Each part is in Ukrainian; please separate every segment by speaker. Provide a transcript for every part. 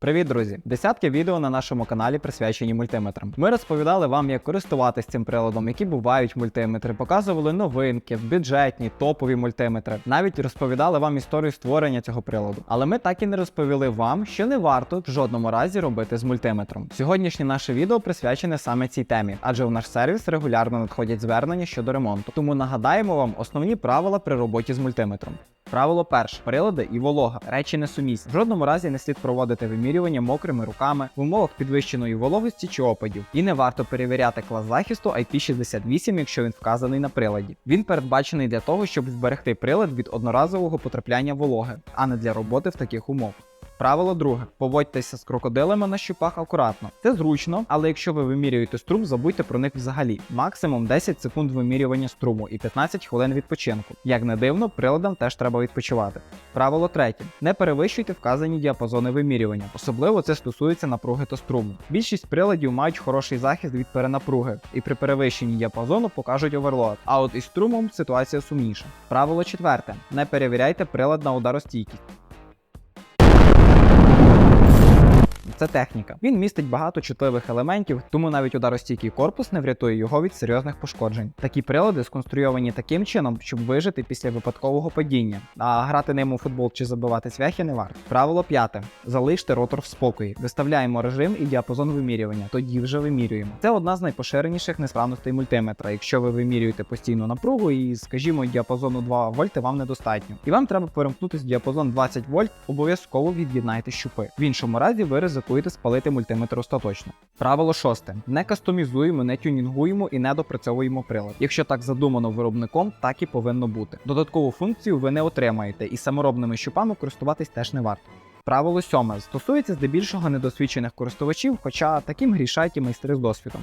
Speaker 1: Привіт, друзі! Десятки відео на нашому каналі присвячені мультиметрам. Ми розповідали вам, як користуватись цим приладом, які бувають мультиметри, показували новинки, бюджетні, топові мультиметри. Навіть розповідали вам історію створення цього приладу. Але ми так і не розповіли вам, що не варто в жодному разі робити з мультиметром. Сьогоднішнє наше відео присвячене саме цій темі, адже в наш сервіс регулярно надходять звернення щодо ремонту. Тому нагадаємо вам основні правила при роботі з мультиметром. Правило перше: прилади і волога речі несумісні. В жодному разі не слід проводити вимірювання мокрими руками в умовах підвищеної вологості чи опадів. І не варто перевіряти клас захисту IP68, якщо він вказаний на приладі. Він передбачений для того, щоб зберегти прилад від одноразового потрапляння вологи, а не для роботи в таких умовах. Правило друге: поводьтеся з крокодилами на щупах акуратно. Це зручно, але якщо ви вимірюєте струм, забудьте про них взагалі. Максимум 10 секунд вимірювання струму і 15 хвилин відпочинку. Як не дивно, приладам теж треба відпочивати. Правило третє: не перевищуйте вказані діапазони вимірювання. Особливо це стосується напруги та струму. Більшість приладів мають хороший захист від перенапруги, і при перевищенні діапазону покажуть оверлоад. А от із струмом ситуація сумніша. Правило четверте: не перевіряйте прилад на ударостійкість. Це техніка. Він містить багато чутливих елементів, тому навіть ударостійкий корпус не врятує його від серйозних пошкоджень. Такі прилади сконструйовані таким чином, щоб вижити після випадкового падіння, а грати ним у футбол чи забивати цвяхи не варто. Правило п'яте: залиште ротор в спокої. Виставляємо режим і діапазон вимірювання, тоді вже вимірюємо. Це одна з найпоширеніших несправностей мультиметра. Якщо ви вимірюєте постійну напругу і, скажімо, діапазону 2 вольти вам недостатньо. І вам треба перемкнутися в діапазон 20 вольт, обов'язково від'єднайте щупи. В іншому разі ви ризикуєте спалити мультиметр остаточно. Правило шосте: не кастомізуємо, не тюнінгуємо і не допрацьовуємо прилад. Якщо так задумано виробником, так і повинно бути. Додаткову функцію ви не отримаєте, і саморобними щупами користуватись теж не варто. Правило сьоме стосується здебільшого недосвідчених користувачів, хоча таким грішають і майстри з досвідом.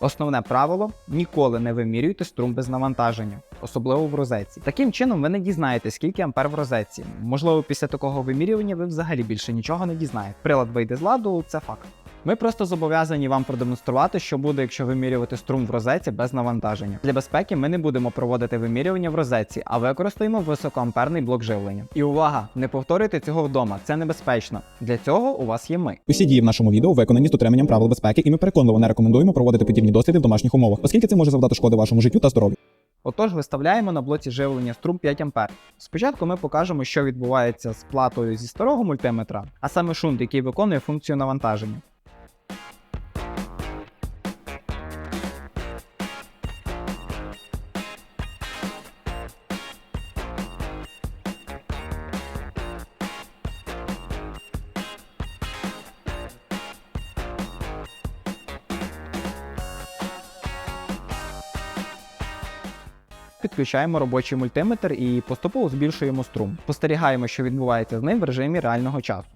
Speaker 1: Основне правило ніколи не вимірюйте струм без навантаження, особливо в розетці. Таким чином ви не дізнаєтесь, скільки ампер в розетці. Можливо, після такого вимірювання ви взагалі більше нічого не дізнаєте. Прилад вийде з ладу, це факт. Ми просто зобов'язані вам продемонструвати, що буде, якщо вимірювати струм в розетці без навантаження. Для безпеки ми не будемо проводити вимірювання в розетці, а використаємо високоамперний блок живлення. І увага! Не повторюйте цього вдома, це небезпечно. Для цього у вас є ми.
Speaker 2: Усі дії в нашому відео виконані з дотриманням правил безпеки, і ми переконливо не рекомендуємо проводити подібні досліди в домашніх умовах, оскільки це може завдати шкоди вашому життю та здоров'ю.
Speaker 1: Отож, виставляємо на блоці живлення струм 5 А. Спочатку ми покажемо, що відбувається з платою зі старого мультиметра, а саме шунт, який виконує функцію навантаження. Підключаємо робочий мультиметр і поступово збільшуємо струм. Спостерігаємо, що відбувається з ним в режимі реального часу.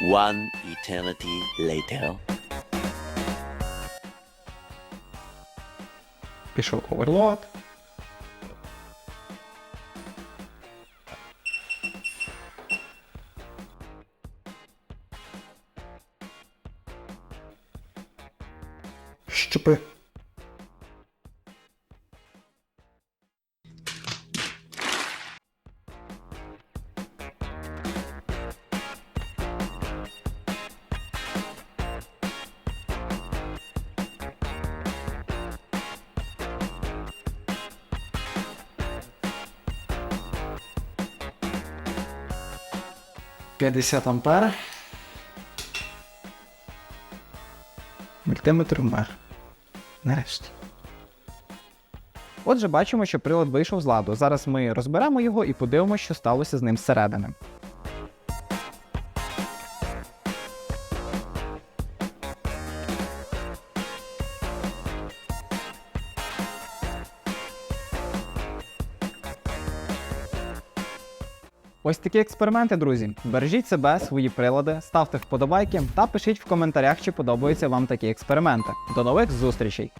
Speaker 3: One eternity later.
Speaker 1: Пішов оверлоад.
Speaker 2: Щупи.
Speaker 1: П'ятдесят ампер. Мультиметр вмер. Нарешті. Отже, бачимо, що прилад вийшов з ладу. Зараз ми розберемо його і подивимося, що сталося з ним зсередини. Ось такі експерименти, друзі. Бережіть себе, свої прилади, ставте вподобайки та пишіть в коментарях, чи подобаються вам такі експерименти. До нових зустрічей!